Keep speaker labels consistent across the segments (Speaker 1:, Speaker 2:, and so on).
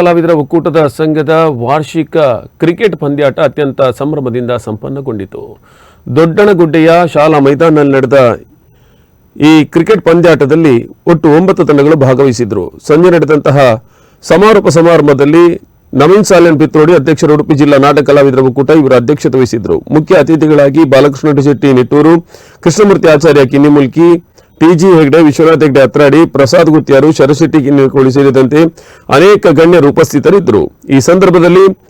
Speaker 1: ಕಲಾವಿದರ ಒಕ್ಕೂಟದ ಸಂಘದ ವಾರ್ಷಿಕ ಕ್ರಿಕೆಟ್ ಪಂದ್ಯಾಟ ಅತ್ಯಂತ ಸಂಭ್ರಮದಿಂದ ಸಂಪನ್ನಗೊಂಡಿತು. ದೊಡ್ಡಣಗುಡ್ಡೆಯ ಶಾಲಾ ಮೈದಾನದಲ್ಲಿ ನಡೆದ ಈ ಕ್ರಿಕೆಟ್ ಪಂದ್ಯಾಟದಲ್ಲಿ ಒಟ್ಟು ಒಂಬತ್ತು ತಂಡಗಳು ಭಾಗವಹಿಸಿದ್ರು. ಸಂಜೆ ನಡೆದಂತಹ ಸಮಾರೋಪ ಸಮಾರಂಭದಲ್ಲಿ ನವೀನ್ ಸಾಲೆನ್ ಪಿತ್ರೋಡಿ, ಅಧ್ಯಕ್ಷರು ಉಡುಪಿ ಜಿಲ್ಲಾ ನಾಟಕ ಕಲಾವಿದರ ಒಕ್ಕೂಟ ಇವರ ಅಧ್ಯಕ್ಷತೆ ವಹಿಸಿದ್ರು. ಮುಖ್ಯ ಅತಿಥಿಗಳಾಗಿ ಬಾಲಕೃಷ್ಣ ಶೆಟ್ಟಿ, ನಿಟ್ಟೂರು, ಕೃಷ್ಣಮೂರ್ತಿ ಆಚಾರ್ಯ ಕಿನ್ನಿಮುಲ್ಕಿ ಟಿಜಿ ಹೆಗ್ಡೆ, ವಿಶ್ವನಾಥ್ ಹೆಗ್ಡೆ ಅತ್ರಾಡಿ ಪ್ರಸಾದ್ ಗುತ್ತಿಯಾರು, ಶರಶೆಟ್ಟಿ ಕಿನ್ನಿಕೋಳಿ ಸೇರಿದಂತೆ ಅನೇಕ ಗಣ್ಯರು ಉಪಸ್ಥಿತರಿದ್ದರು. ಈ ಸಂದರ್ಭದಲ್ಲಿ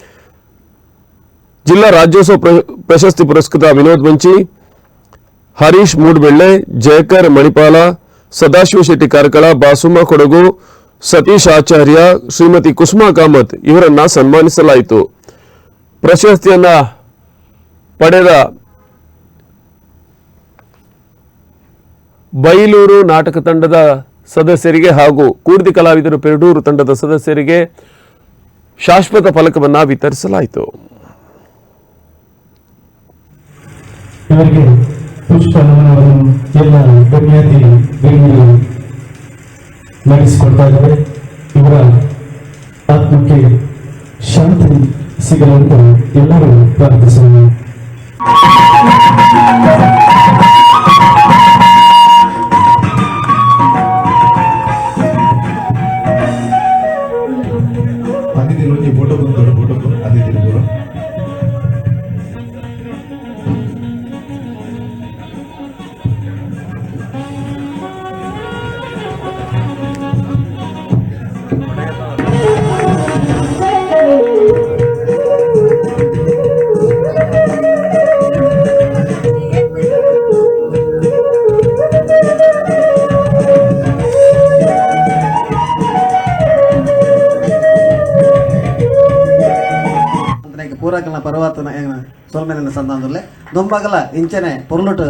Speaker 1: ಜಿಲ್ಲಾ ರಾಜ್ಯೋತ್ಸವ ಪ್ರ- ಪ್ರಶಸ್ತಿ ಪುರಸ್ಕೃತ ವಿನೋದ್ ಮಂಚಿ, ಹರೀಶ್ ಮೂಡ್ಬೆಳ್ಳೆ, ಜಯಕರ್ ಮಣಿಪಾಲ, ಸದಾಶಿವ ಶೆಟ್ಟಿ ಕಾರ್ಕಳ, ಬಾಸುಮ ಕೊಡಗು, ಸತೀಶ್ ಆಚಾರ್ಯ, ಶ್ರೀಮತಿ ಕುಸುಮಾ ಕಾಮತ್ ಇವರನ್ನ ಸನ್ಮಾನಿಸಲಾಯಿತು. ಪ್ರಶಸ್ತಿಯನ್ನ ಪಡೆದ ಬೈಲೂರು ನಾಟಕ ತಂಡದ ಸದಸ್ಯರಿಗೆ ಹಾಗೂ ಕೂರ್ದಿ ಕಲಾವಿದರು ಪೆರಡೂರು ತಂಡದ ಸದಸ್ಯರಿಗೆ ಶಾಶ್ವತ ಫಲಕವನ್ನು ವಿತರಿಸಲಾಯಿತು.
Speaker 2: ನಡೆಸಿಕೊಡ್ತಾ ಆತ್ಮಕ್ಕೆ ಶಾಂತಿ ಸಿಗಲು ಎಲ್ಲರೂ ಪ್ರಾರ್ಥಿಸೋಣ.
Speaker 3: കുഞ്ഞു പൊട്ടുന്നു തൊട്ട് പൊട്ടുന്നു അതിൽ
Speaker 4: തിരുമ്പുറം ಪೂರಕಲ್ನ ಪರ್ವತನ ಸೋಲ್ಮೇಲೆ ಸಂದಾನದಲ್ಲೇ ದುಂಬಗಲ ಇಂಚನೆ ಪೊರ್ಲುಟು.